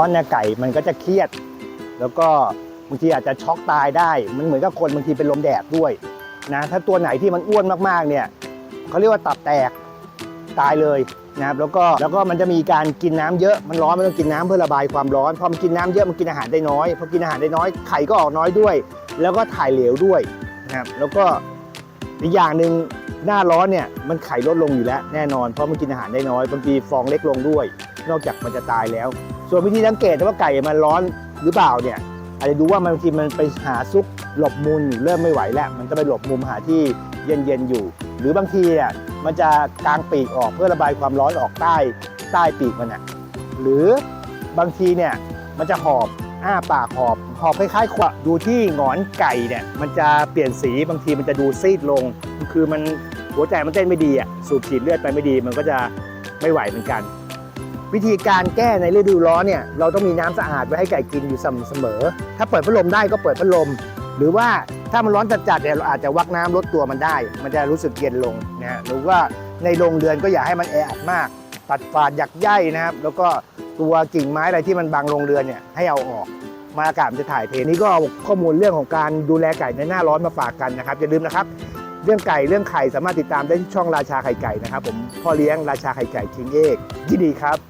ร้อนเนี่ยไก่มันก็จะเครียด แล้วก็บางทีอาจจะช็อกตายได้ มันเหมือนกับคนบางทีเป็นลมแดดด้วยนะถ้าตัวไหนที่มันอ้วนมากๆเนี่ยเขาเรียกว่าตับแตกตายเลยนะครับแล้วก็แล้วก็มันจะมีการกินน้ำเยอะมันร้อนมันต้องกินน้ำเพื่อระบายความร้อนพอมันกินน้ำเยอะมันกินอาหารได้น้อยพอกินอาหารได้น้อยไข่ก็ออกน้อยด้วย แล้วก็ถ่ายเหลวด้วยนะครับแล้วก็อีกอย่างหนึ่งหน้าร้อนเนี่ยมันไข่ลดลงอยู่แล้วแน่นอนเพราะมันกินอาหารได้น้อยบางทีฟองเล็กลงด้วย นอกจากมันจะตายแล้ว ส่วนวิธีสังเกตว่าไก่มันร้อนหรือเปล่าเนี่ย อาจจะดูว่ามันบางทีมันไปหาซุกหลบมุมเริ่มไม่ไหวแล้ว มันก็ไปหลบมุมหาที่เย็นๆอยู่ หรือบางทีเนี่ยมันจะกางปีกออกเพื่อระบายความร้อนออกใต้ใต้ปีกมันอะหรือบางทีเนี่ยมันจะหอบอ้าปากหอบหอบคล้ายๆขวดดูที่หงอนไก่เนี่ยมันจะเปลี่ยนสีบางทีมันจะดูซีดลง คือมันหัวใจมันเต้นไม่ดีอะสูบฉีดเลือดไปไม่ดี มันก็จะไม่ไหวเหมือนกัน วิธีการแก้ในฤดูร้อนเนี่ยเราต้องมีน้ำสะอาดไว้ให้ไก่กินอยู่สม่ำเสมอ ถ้าเปิดพัดลมได้ก็เปิดพัดลม หรือว่าถ้ามันร้อนจัดๆเนี่ยเราอาจจะวักน้ำลดตัวมันได้ มันจะรู้สึกเย็นลงนะหรือว่าในโรงเรือนก็อย่าให้มันแออัดมาก ตัดฝาดหยักใยนะครับ แล้วก็ตัวกิ่งไม้อะไรที่มันบังโรงเรือนเนี่ยให้เอาออกมาอากาศมันจะถ่ายเทนี่ก็เอาข้อมูลเรื่องของการดูแลไก่ในหน้าร้อนมาฝากกันนะครับอย่าลืมนะครับเรื่องไก่เรื่องไข่สามารถติดตามได้ที่ช่องราชาไข่ไก่นะครับ ผมพ่อเลี้ยงราชาไข่ไก่คิงเอกยินดีครับ